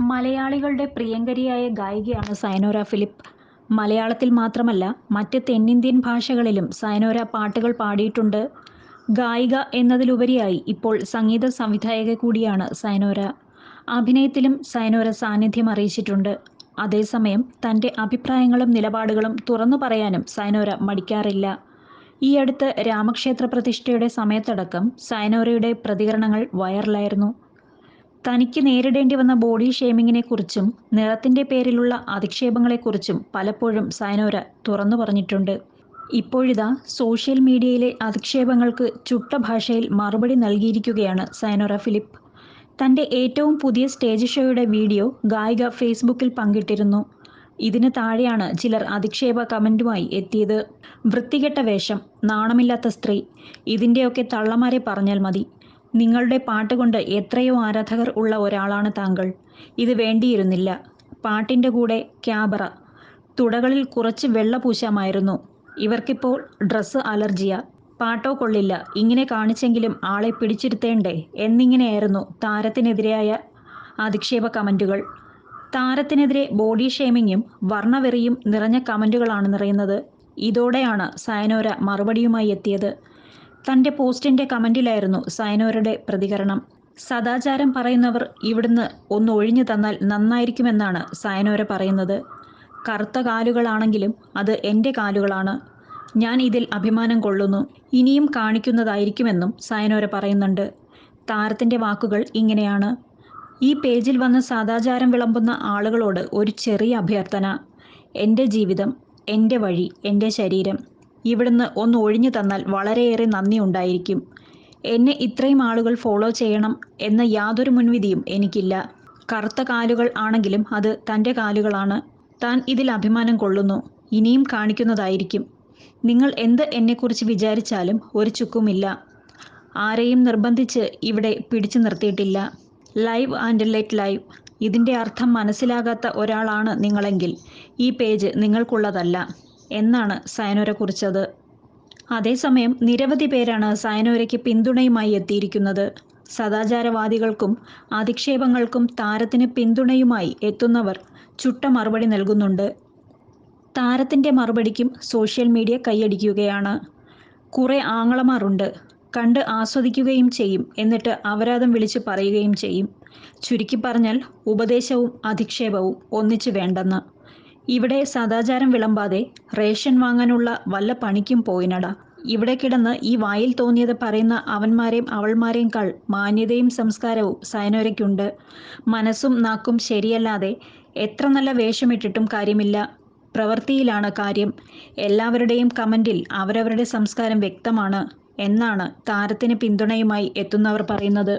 മലയാളികളുടെ പ്രിയങ്കരിയായ ഗായികയാണ് സയനോര ഫിലിപ്പ്. മലയാളത്തിൽ മാത്രമല്ല മറ്റ് തെന്നിന്ത്യൻ ഭാഷകളിലും സയനോര പാട്ടുകൾ പാടിയിട്ടുണ്ട്. ഗായിക എന്നതിലുപരിയായി ഇപ്പോൾ സംഗീത സംവിധായക കൂടിയാണ് സയനോര. അഭിനയത്തിലും സയനോര സാന്നിധ്യം അറിയിച്ചിട്ടുണ്ട്. അതേസമയം തന്റെ അഭിപ്രായങ്ങളും നിലപാടുകളും തുറന്നു പറയാനും സയനോര മടിക്കാറില്ല. ഈ അടുത്ത് രാമക്ഷേത്ര പ്രതിഷ്ഠയുടെ സമയത്തടക്കം സയനോരയുടെ പ്രതികരണങ്ങൾ വൈറലായിരുന്നു. തനിക്ക് നേരിടേണ്ടി വന്ന ബോഡി ഷേമിങ്ങിനെക്കുറിച്ചും നിറത്തിന്റെ പേരിലുള്ള അധിക്ഷേപങ്ങളെക്കുറിച്ചും പലപ്പോഴും സയനോര തുറന്നു പറഞ്ഞിട്ടുണ്ട്. ഇപ്പോഴിതാ സോഷ്യൽ മീഡിയയിലെ അധിക്ഷേപങ്ങൾക്ക് ചുട്ട ഭാഷയിൽ മറുപടി നൽകിയിരിക്കുകയാണ് സയനോര ഫിലിപ്പ്. തന്റെ ഏറ്റവും പുതിയ സ്റ്റേജ് ഷോയുടെ വീഡിയോ ഗായിക ഫേസ്ബുക്കിൽ പങ്കിട്ടിരുന്നു. ഇതിന് താഴെയാണ് ചിലർ അധിക്ഷേപ കമന്റുമായി എത്തിയത്. വൃത്തികെട്ട വേഷം നാണമില്ലാത്ത സ്ത്രീ ഇതിന്റെയൊക്കെ തള്ളമാരെ പറഞ്ഞാൽ മതി. നിങ്ങളുടെ പാട്ടുകൊണ്ട് എത്രയോ ആരാധകർ ഉള്ള ഒരാളാണ് താങ്കൾ. ഇത് വേണ്ടിയിരുന്നില്ല. പാട്ടിന്റെ കൂടെ ക്യാബറ. തുടകളിൽ കുറച്ച് വെള്ള പൂശാമായിരുന്നു. ഇവർക്കിപ്പോൾ ഡ്രസ്സ് അലർജിയ. പാട്ടോ കൊള്ളില്ല. ഇങ്ങനെ കാണിച്ചെങ്കിലും ആളെ പിടിച്ചിരുത്തേണ്ടേ? എന്നിങ്ങനെയായിരുന്നു താരത്തിനെതിരായ അധിക്ഷേപ കമന്റുകൾ താരത്തിനെതിരെ ബോഡി ഷേമിങ്ങും വർണവെറിയും നിറഞ്ഞ കമന്റുകളാണ് നിറയുന്നത്. ഇതോടെയാണ് സയനോര മറുപടിയുമായി എത്തിയത്. തന്റെ പോസ്റ്റിന്റെ കമന്റിലായിരുന്നു സയനോരയുടെ പ്രതികരണം. സദാചാരം പറയുന്നവർ ഇവിടുന്ന് ഒന്ന് ഒഴിഞ്ഞു തന്നാൽ നന്നായിരിക്കുമെന്നാണ് സയനോര പറയുന്നത്. കറുത്ത കാലുകളാണെങ്കിലും അത് എന്റെ കാലുകളാണ്. ഞാൻ ഇതിൽ അഭിമാനം കൊള്ളുന്നു. ഇനിയും കാണിക്കുന്നതായിരിക്കുമെന്നും സയനോര പറയുന്നുണ്ട്. താരത്തിന്റെ വാക്കുകൾ ഇങ്ങനെയാണ്. ഈ പേജിൽ വന്ന് സദാചാരം വിളമ്പുന്ന ആളുകളോട് ഒരു ചെറിയ അഭ്യർത്ഥന. എന്റെ ജീവിതം എന്റെ വഴി എന്റെ ശരീരം. ഇവിടുന്ന് ഒന്ന് ഒഴിഞ്ഞു തന്നാൽ വളരെയേറെ നന്ദി ഉണ്ടായിരിക്കും. എന്നെ ഇത്രയും ആളുകൾ ഫോളോ ചെയ്യണം എന്ന യാതൊരു മുൻവിധിയും എനിക്കില്ല. കറുത്ത കാലുകൾ ആണെങ്കിലും അത് തന്റെ കാലുകളാണ്. താൻ ഇതിൽ അഭിമാനം കൊള്ളുന്നു. ഇനിയും കാണിക്കുന്നതായിരിക്കും. നിങ്ങൾ എന്ത് എന്നെക്കുറിച്ച് വിചാരിച്ചാലും ഒരു ചുക്കുമില്ല. ആരെയും നിർബന്ധിച്ച് ഇവിടെ പിടിച്ചു നിർത്തിയിട്ടില്ല. Live and let live. ഇതിന്റെ അർത്ഥം മനസ്സിലാകാത്ത ഒരാളാണ് നിങ്ങളെങ്കിൽ ഈ പേജ് നിങ്ങൾക്കുള്ളതല്ല. എന്നാണ് സയനോര കുറിച്ചത്. അതേസമയം നിരവധി പേരാണ് സയനോരയ്ക്ക് പിന്തുണയുമായി എത്തിയിരിക്കുന്നത്. സദാചാരവാദികൾക്കും അധിക്ഷേപങ്ങൾക്കും താരത്തിന് പിന്തുണയുമായി എത്തുന്നവർ ചുട്ട മറുപടി നൽകുന്നുണ്ട്. താരത്തിന്റെ മറുപടിക്കും സോഷ്യൽ മീഡിയ കൈയടിക്കുകയാണ്. കുറേ ആങ്ങളമാരുണ്ട്. കണ്ട് ആസ്വദിക്കുകയും ചെയ്യും. എന്നിട്ട് അപരാധം വിളിച്ച് പറയുകയും ചെയ്യും. ചുരുക്കി പറഞ്ഞാൽ ഉപദേശവും അധിക്ഷേപവും ഒന്നിച്ചു വേണ്ടെന്ന്. ഇവിടെ സദാചാരം വിളമ്പാതെ റേഷൻ വാങ്ങാനുള്ള വല്ല പണിക്കും പോയിനടാ. ഇവിടെ കിടന്ന് ഈ വായിൽ തോന്നിയത് പറയുന്ന അവന്മാരെയും അവൾമാരെയും കാൾ മാന്യതയും സംസ്കാരവും സയനോരയ്ക്കുണ്ട്. മനസ്സും നാക്കും ശരിയല്ലാതെ എത്ര നല്ല വേഷമിട്ടിട്ടും കാര്യമില്ല. പ്രവൃത്തിയിലാണ് കാര്യം. എല്ലാവരുടെയും കമന്റിൽ അവരവരുടെ സംസ്കാരം വ്യക്തമാണ് എന്നാണ് താരത്തിന് പിന്തുണയുമായി എത്തുന്നവർ പറയുന്നത്.